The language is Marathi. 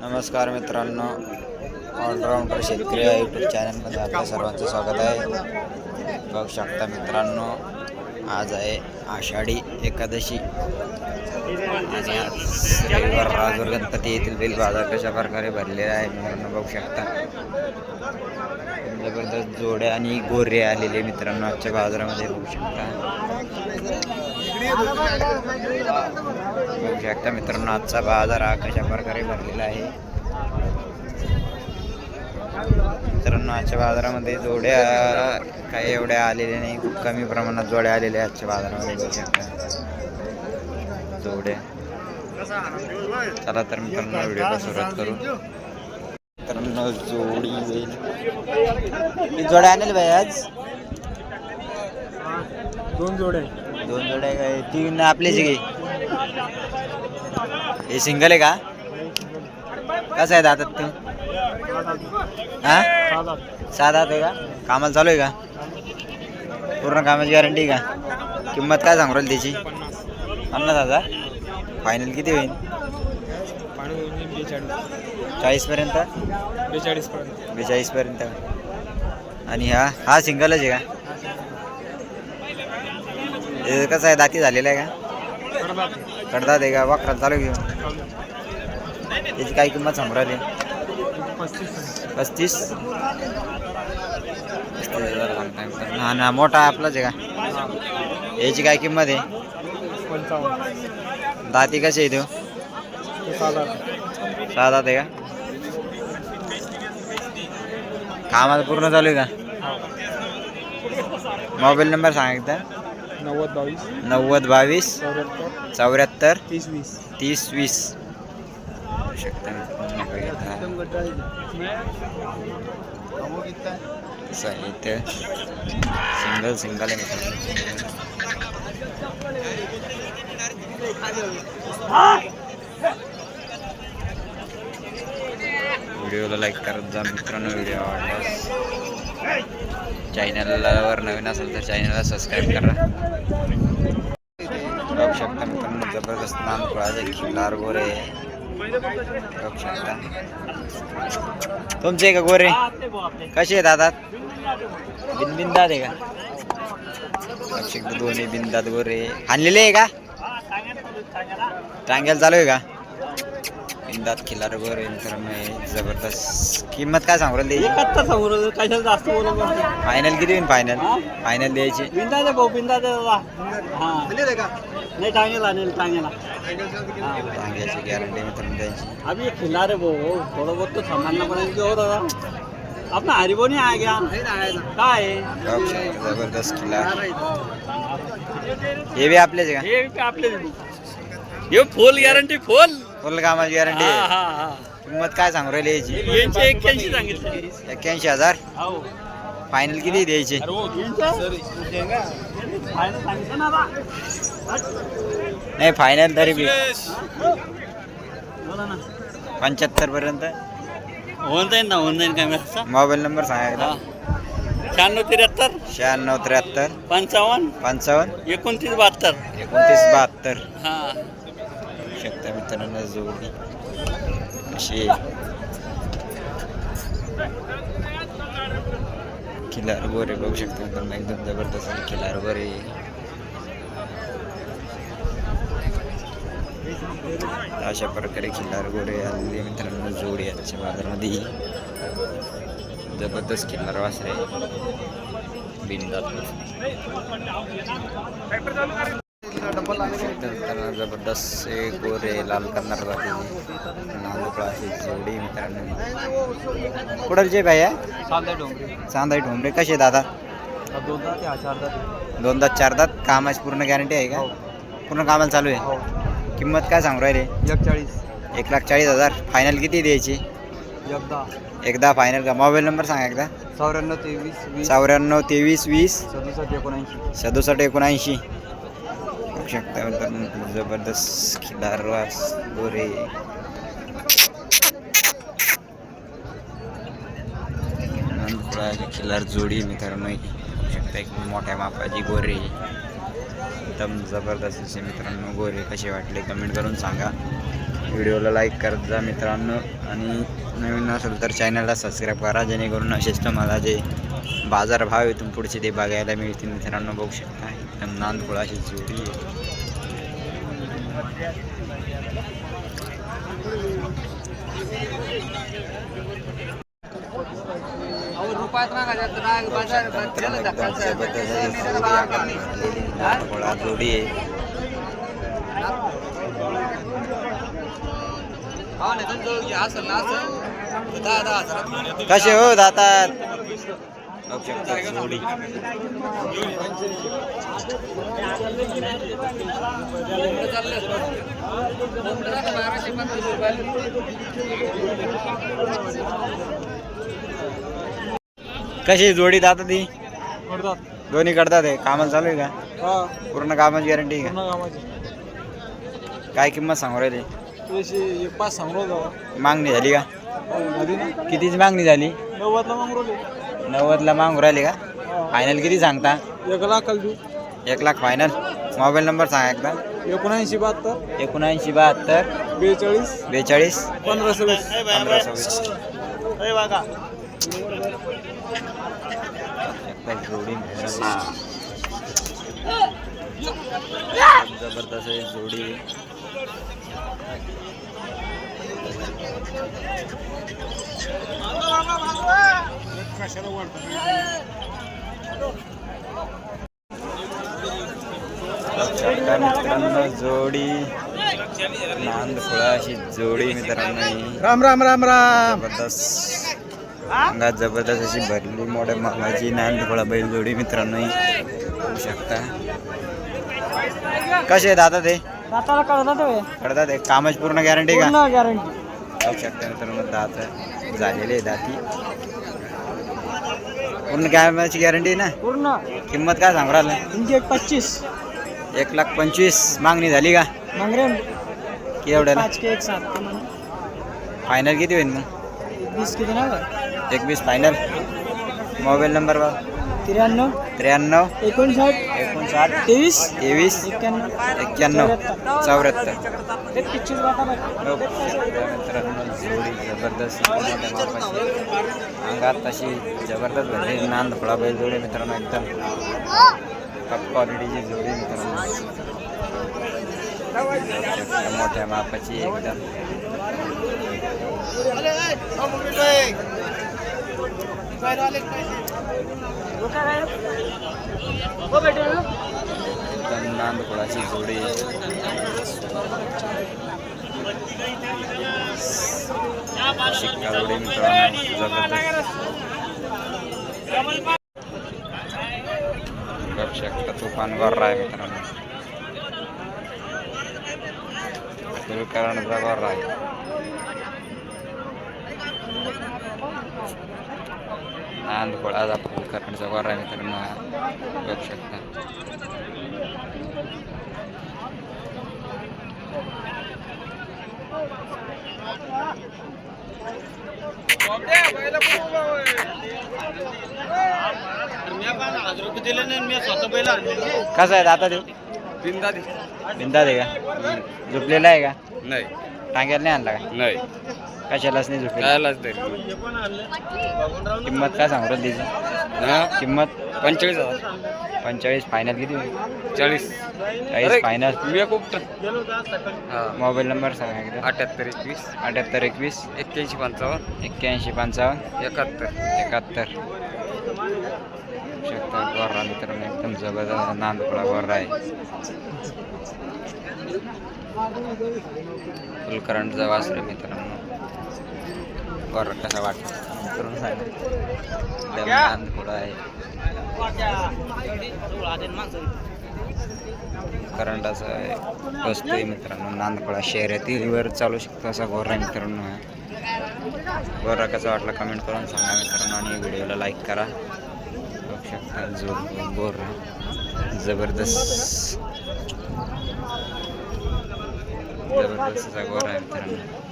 नमस्कार मित्रांनो ऑलराऊंडर शेतकरी या यूट्यूब चॅनलमध्ये आपल्या सर्वांचं स्वागत आहे. बघू शकता मित्रांनो आज आहे आषाढी एकादशी. आणि आज रविवार राजूर गणपती येथील बिल बाजार कशा प्रकारे भरलेला आहे मित्रांनो बघू शकता. जबरदस्त जोड्या आणि गोरे आलेले मित्रांनो आजच्या बाजारामध्ये बघू शकता. बघू शकता मित्रांनो आजचा बाजार हा कशा प्रकारे भरलेला आहे. मित्रांनो आजच्या बाजारामध्ये जोड्या काही एवढ्या आलेल्या नाही. खूप कमी प्रमाणात जोड्या आलेल्या आजच्या बाजारामध्ये बघू शकता जोड्या. चला तर मित्रांनो व्हिडिओला सुरुवात करू. मित्रांनो जोडी जोड्या आणेल भाई आज? दोन जोडे दोन जोड्या काय? तीन आपलीच घे हे सिंगल आहे का? कसं आहे दातात तू? हा? सात हात आहे का? कामाला चालू आहे का? पूर्ण कामाची गॅरंटी का? किंमत काय सांगू राहील त्याची? पन्नास हजार? फायनल किती होईल? चाळीसपर्यंत? बेचाळीसपर्यंत. आणि हा हा सिंगलच आहे का? हे कसं आहे? दाती झालेला आहे का? कडदा दे का? वाकरा चालू घेऊ त्याची काय किंमत सांगू राहिली? पस्तीस. पस्तीस हा ना मोठा आपलाच आहे का? याची काय किंमत आहे? दाती कशी आहे तो हो? साधारण सहा दात आहे का? कामाला पूर्ण चालू आहे का? मोबाईल नंबर सांग एकदा. नव्वद बावीस. नव्वद बावीस. चौऱ्याहत्तर. चौऱ्याहत्तर. तीस वीस. तीस वीस. शकता आहे इथं सिंगल सिंगल आहे व्हिडिओला लाईक करत जा मित्रांनो व्हिडिओ आवडल्यास. चॅनलवर वर नवीन असेल तर चॅनलला सबस्क्राईब करा. बघू शकता मित्रांनो जबरदस्त नाम कुळाचे खिल्लार गोरे. बघू शकता. तुमचे का गोरे? कसे आहेत दादा बिनबिंदात आहे का? शकता दोन्ही बिंदात गोरे. आणलेले आहे का? टांग्याला चालू आहे का? बिंदात खिल्लार गोरे मित्रांनो हे जबरदस्त. किंमत काय सांगू राहिली एकाहत्तर सांगू राहिलो, कशाला जास्त बोलत? फायनल किती होईल फायनल हा? फायनल द्यायची. बिंदा दे भाऊ. बिंदा दे बाबा हा नाही टांगेला नाही? टांगेला। टांग्याची गॅरंटी मित्रांनो त्यांची अभी ये खिला रहे वो थोड़ा बहुत तो पड़ेगा हो दादा अपना हरिबो नहीं आ गया का? है बघू शकता जबरदस्त किल्ला हे बी आपलेच का? हे ये फुल गॅरंटी फुल फुल कामाची गॅरंटी हा हा हा. किंमत काय सांगू राहिली याची? यांचे एक्क्याऐंशी सांगितले. एक्क्याऐंशी हजार? हो. फायनल किती द्यायची? बा. नाही फायनल तरी बी. पंच्याहत्तर पर्यंत? होऊन जाईल ना होऊन जाईल काय असं. मोबाईल नंबर सांगा हा. शहाण्णव त्र्याहत्तर. शहाण्णव त्र्याहत्तर. पंचावन्न. पंचावन्न. एकोणतीस बहात्तर. एकोणतीस बहात्तर. हा. बघू शकता मित्रांनो जोडी. अशी. खिलार गोरे बघू शकता मित्रांनो एकदम जबरदस्त आहे खिलार गोरे. अशा प्रकारे खिल्लार गोरे आलेले मित्रांनो जोडी आजच्या बाजारामध्ये. जबरदस्त खिल्लार वासरे आहे. मित्रांनो जबरदस्त हे गोरे लाल करणार जोडी मित्रांनो. आहे? चालतंय डोंगरी. चांदाई ठोंबरे कसे दादा? दोनदा ते आचारदा दोन दात चार दात कामाची पूर्ण गॅरंटी आहे का? पूर्ण कामाला चालू आहे? हो. किंमत काय सांगू राहिले? एकचाळीस. एक लाख चाळीस हजार. फायनल किती द्यायची? एकदा. एकदा फायनल का? मोबाईल नंबर सांगा एकदा. चौऱ्याण्णव तेवीस वीस. चौऱ्याण्णव तेवीस वीस. सदुसष्ट एकोणऐंशी. सदुसष्ट एकोणऐंशी. बघू शकता. मित्रांनो, जबरदस्त खिलार वास गोरे. खिलार जोडी मित्रांनो बघू शकता एक मोठ्या मापाची गोरे. एकदम जबरदस्त असे मित्रांनो गोरे कसे वाटले कमेंट करून सांगा. व्हिडिओला लाईक करत जा मित्रांनो आणि नवीन असेल तर चॅनलला सबस्क्राईब करा जेणेकरून असेच तुम्हाला जे बाजारभाव इथून पुढचे ते बघायला मिळतील मित्रांनो बघू शकता. एकदम आहे. जबरदस्त अशी जोडी भरलेली नांदकुळा जोडी आहे कसे हो जातात? कशी जोडी जातात ती? दोन्ही करतात कामाला चालू आहे का? पूर्ण कामाची गॅरंटी आहे का? काय किंमत सांगू राहिली? पाच सांगू मागणी झाली का? कितीची मागणी झाली? नव्वदला मागू नव्वदला मागू राहिली का? फायनल किती सांगता? एक लाख एक लाख फायनल मोबाईल नंबर सांगा एकदा. एकोणऐंशी बहात्तर. एकोणऐंशी बहात्तर. बेचाळीस. बेचाळीस. पंधरा सव्वीस. पंधरा सव्वीस. एकदा जोडी मिळाली. जबरदस्त जोडी. मित्रांनो जोडी. नांद फुळाची जोडी मित्रांनो राम राम राम राम. जबरदस्त. अंगात जबरदस्त अशी भरली मोठ्या मामाची नांद फुळा बैल जोडी मित्रांनो होऊ शकता. कसे आहेत आता ते? दाताला कळतात एक कामाची पूर्ण गॅरंटी का? गॅरंटी होऊ शकता मित्रांनो दात झालेले दाती. पूर्ण कामाची गॅरंटी ना? पूर्ण. किंमत काय सांगू राहिलं? तुमची एक पच्चीस. एक लाख पंचवीस. मागणी झाली का? मांगरे की एवढ्याला? पाच के एक सात. फायनल किती होईल मग? वीस किती ना? एकवीस फायनल मोबाईल नंबर बघ त्र्याण्णव. त्र्याण्णव. एकोणसाठ. एकोणसाठ तेवीस तेवीस एक्क्याण्णव एक्क्याण्णव चौऱ्याहत्तर मित्रांनो जोडी जबरदस्त अंगात तशी जबरदस्त भरली नांद फळा बैल जोडी मित्रांनो एकदम कप क्वालिटीची जोडी मित्रांनो. मोठ्या मापाची एकदम. एकदम नांद फळाची जोडी शिक्का जोडी मित्रांनो शकता तुफान गोर्रा आहे मित्रांनो कुलकर्णचा गोर्रा आहे नांदकोळाचा कुलकर्णचा गोर्रा आहे मित्रांनो. बघू शकता. कसं आहे आता ते बिंदा दे. बिंदा दे का? झोपलेला आहे का? नाही. टांग्याला नाही आणला का? नाही. कशालाच नाही झोपलेला कायलाच तरी किंमत काय सांगू राहिली त्याची? हा? किंमत? पंचेचाळीस हजार. पंचेचाळीस फायनल किती होईल? चाळीस. चाळीस फायनल मी खूप हा. मोबाईल नंबर सांगा एकदा. अठ्याहत्तर एकवीस. अठ्याहत्तर एकवीस. एक्क्याऐंशी पंचावन्न. एक्क्याऐंशी पंचावन्न. एकाहत्तर. एकाहत्तर. शकता गोर्रा मित्रांनो एकदम जबरदस्त नांदपळा गोर्रा आहे. फुलकरंटचा वासरे मित्रांनो. गोर्रा कसा वाटतो मित्रांनो सांगा. नांदपळा आहे. करंटाचा आहे. मित्रांनो नांदपळा शर्यतीवर चालू शकतो असा गोर्रा आहे मित्रांनो. हा गोरा कसा वाटला कमेंट करून सांगा मित्रांनो आणि व्हिडिओला लाईक करा. बघू शकता जो गोरा जबरदस्त. जबरदस्त गोर आहे मित्रांनो.